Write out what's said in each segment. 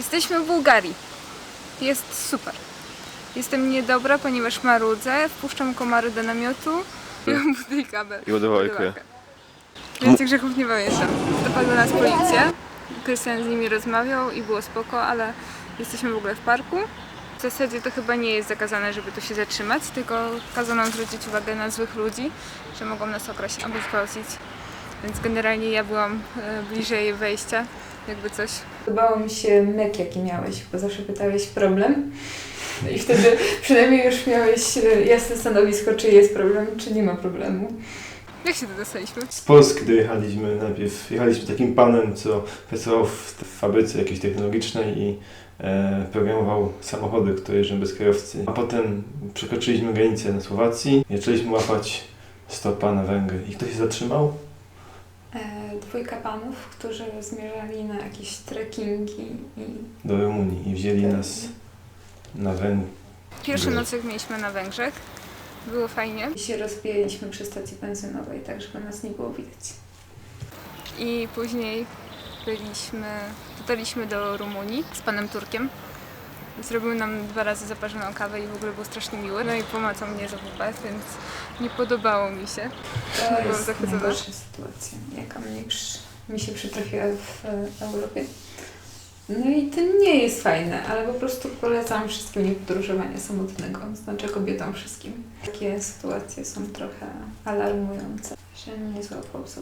Jesteśmy w Bułgarii. Jest super. Jestem niedobra, ponieważ marudzę, wpuszczam komary do namiotu i mam budyjkabę. I ładowalkę. Więcej grzechów nie pamiętam. Dopadła nas policja. Krystian z nimi rozmawiał i było spoko, ale jesteśmy w ogóle w parku. W zasadzie to chyba nie jest zakazane, żeby tu się zatrzymać, tylko kazano nam zwrócić uwagę na złych ludzi, że mogą nas okraść albo zgwałcić. Więc generalnie ja byłam e, bliżej wejścia, jakby coś. Podobało mi się myk, jaki miałeś, bo zawsze pytałeś problem. I wtedy przynajmniej już miałeś e, jasne stanowisko, czy jest problem, czy nie ma problemu. Jak się tu dostaliśmy? Z Polski dojechaliśmy najpierw. Jechaliśmy takim panem, co pracował w w fabryce jakiejś technologicznej i e, programował samochody, które jeżdżą bez kierowcy. A potem przekroczyliśmy granicę na Słowacji i zaczęliśmy łapać stopa na Węgry. I kto się zatrzymał? E, dwójka panów, którzy zmierzali na jakieś trekkingi i... Do Rumunii i wzięli nas na Węgry. Pierwszy nocek mieliśmy na Węgrzech. Było fajnie. I się rozbijaliśmy przy stacji benzynowej, tak żeby nas nie było widać. I później byliśmy, dotarliśmy do Rumunii z panem Turkiem. Zrobił nam dwa razy zaparzoną kawę i w ogóle był strasznie miły. No i pomacał mnie za WP, więc nie podobało mi się. To Byłam jest zachwycona. najgorsza sytuacja, jaka mnie przy, mi się przytrafiła w e, Europie. No i to nie jest fajne, ale po prostu polecam wszystkim nie podróżowania samotnego, znaczy kobietom wszystkim. Takie sytuacje są trochę alarmujące, że mnie złapał za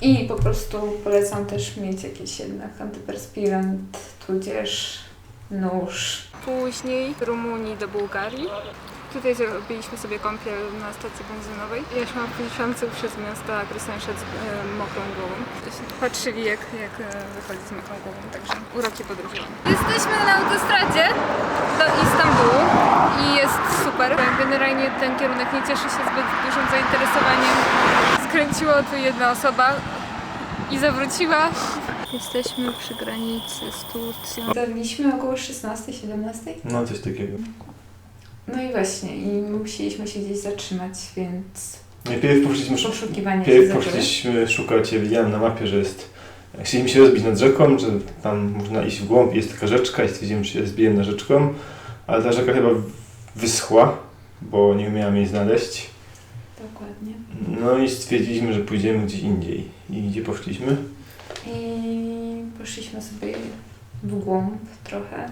I po prostu polecam też mieć jakiś jednak antyperspirant, tudzież nóż, Później z Rumunii do Bułgarii. Tutaj zrobiliśmy sobie kąpiel na stacji benzynowej. Ja szłam piszący przez miasto, a Krystian szedł z e, mokrą głową. Patrzyli jak, jak e, wychodzi z mokrą głową, także uroki podróżowania. Jesteśmy na autostradzie do Istambułu i jest super. Generalnie ten kierunek nie cieszy się zbyt dużym zainteresowaniem. Skręciło tu jedna osoba i zawróciła. Jesteśmy przy granicy z Turcją. Dotarliśmy około 16-17. No coś takiego. No i właśnie, i musieliśmy się gdzieś zatrzymać, więc Najpierw poszliśmy, poszukiwania się najpierw poszliśmy szukać, ja widziałem na mapie, że jest Chcieliśmy się rozbić nad rzeką, że tam można iść w głąb, jest taka rzeczka i stwierdziłem, że się zbijemy na rzeczką, ale ta rzeka chyba wyschła, bo nie umiałam jej znaleźć. Dokładnie. No i stwierdziliśmy, że pójdziemy gdzie indziej. I gdzie poszliśmy? I poszliśmy sobie w głąb trochę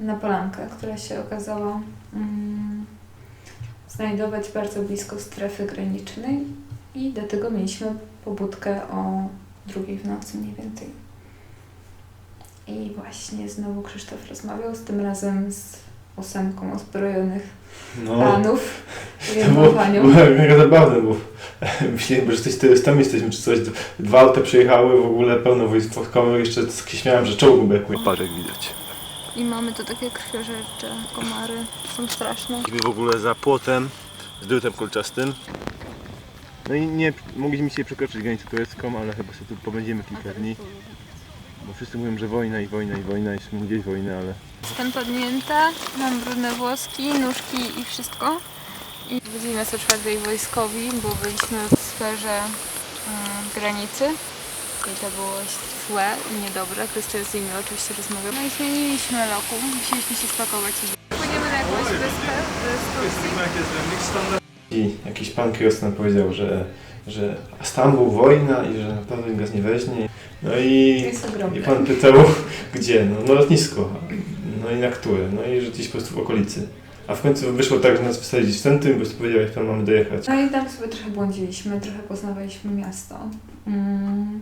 na polankę, która się okazała mm, znajdować bardzo blisko strefy granicznej i dlatego mieliśmy pobudkę o drugiej w nocy mniej więcej. I właśnie znowu Krzysztof rozmawiał, z tym razem z ósemką uzbrojonych No, panów w to było, mega zabawne, bo myśleliśmy, że coś terrorystami jesteśmy, czy coś. Dwa auta przyjechały, w ogóle pełno wojskowych, jeszcze się śmiałem, że czołgu brakuje. Parek widać. I mamy tu takie krwiożercze komary, są straszne. Byliśmy w ogóle za płotem z drutem kolczastym. No i nie mogliśmy dzisiaj przekroczyć granicę turecką, ale chyba sobie tu pobędziemy kilka dni. Bo wszyscy mówią, że wojna i wojna i wojna i są gdzieś wojna, ale Jestem podnięta, mam brudne włoski, nóżki i wszystko. I byli nas o czwartej wojskowi, bo byliśmy w sferze mm, granicy. I to było złe i niedobre. Krystian z nimi oczywiście rozmawiał. No i zmieniliśmy lokum, musieliśmy się spakować i płyniemy na jakąś wyspę z Turcji. I jakiś pan nam powiedział, że, że Stambuł wojna i że na pewno nikt nas nie weźmie. No i, i pan pytał, gdzie? No na lotnisko. No i na które? No i że gdzieś po prostu w okolicy. A w końcu wyszło tak, że nas wsadzić w centrum, po prostu powiedział, jak tam mamy dojechać. No i tam sobie trochę błądziliśmy, trochę poznawaliśmy miasto. Mm.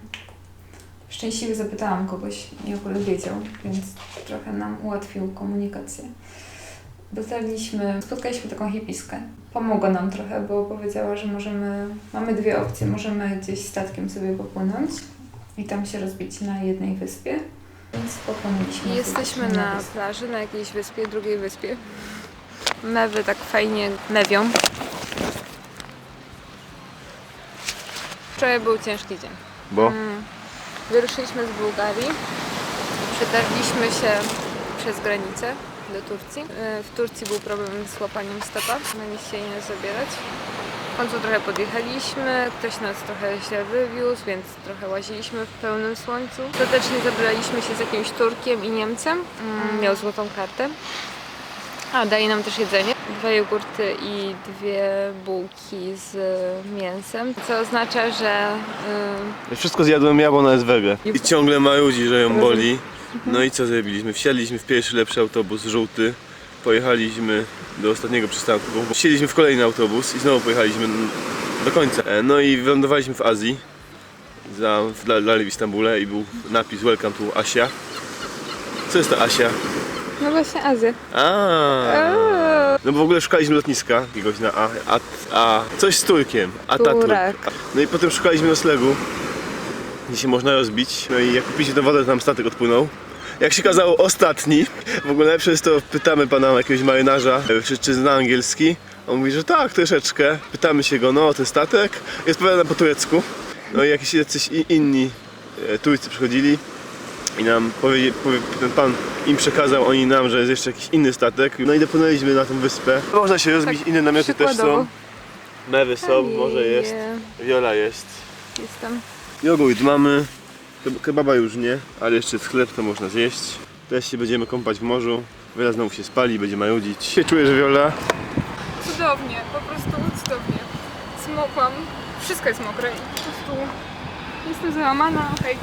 Szczęśliwie zapytałam kogoś i ogóle wiedział, więc trochę nam ułatwił komunikację. Dotarliśmy, spotkaliśmy taką hipiskę. Pomogła nam trochę, bo powiedziała, że możemy, mamy dwie opcje. Możemy gdzieś statkiem sobie popłynąć i tam się rozbić na jednej wyspie. Więc popłynęliśmy. Jesteśmy na wyspę. plaży, na jakiejś wyspie, drugiej wyspie. Mewy tak fajnie mewią. Wczoraj był ciężki dzień. Bo? Mm. Wyruszyliśmy z Bułgarii, przedarliśmy się przez granicę do Turcji. E, W Turcji był problem z łapaniem stopa, no nie zabierać. W końcu trochę podjechaliśmy, ktoś nas trochę źle wywiózł, więc trochę łaziliśmy w pełnym słońcu. Ostatecznie zabraliśmy się z jakimś Turkiem i Niemcem, mm, miał złotą kartę. A, daje nam też jedzenie. Dwa jogurty i dwie bułki z mięsem, co oznacza, że ym, Wszystko zjadłem ja, bo ona jest wege. I ciągle marudzi, że ją boli. No i co zrobiliśmy? Wsiadliśmy w pierwszy lepszy autobus, żółty. Pojechaliśmy do ostatniego przystanku. Wsiedliśmy w kolejny autobus i znowu pojechaliśmy do końca. E, No i wylądowaliśmy w Azji. Za, w dalej w Istambule i był napis Welcome to Asia. Co jest to Asia? no właśnie Azja. A. No bo w ogóle szukaliśmy lotniska jakiegoś na A, a, a coś z Turkiem. Ataturk. No i potem szukaliśmy noclegu, gdzie się można rozbić. No i jak kupiliśmy tę wodę, to nam statek odpłynął. Jak się okazało, ostatni. W ogóle najlepsze jest to, pytamy pana jakiegoś marynarza, e, czy, czy zna angielski. On mówi, że tak, troszeczkę. Pytamy się go, no, ten statek. I odpowiada po turecku. No i jakiś jacyś inni e, Turcy przychodzili i nam powiedzieli, powie, ten pan im przekazał, oni nam, że jest jeszcze jakiś inny statek. No i dopłynęliśmy na tę wyspę. Można się rozbić, inne namioty też są. Mewy są, może jest. Wiola jest. Jestem. Jogurt mamy. Ke- Kebaba już nie, ale jeszcze jest chleb, to można zjeść. Teraz się będziemy kąpać w morzu. Wiola znowu się spali, będzie majudzić. Się czujesz, Wiola? Cudownie, po prostu cudownie. Zmokłam. Wszystko jest mokre i po prostu jestem załamana. Okej.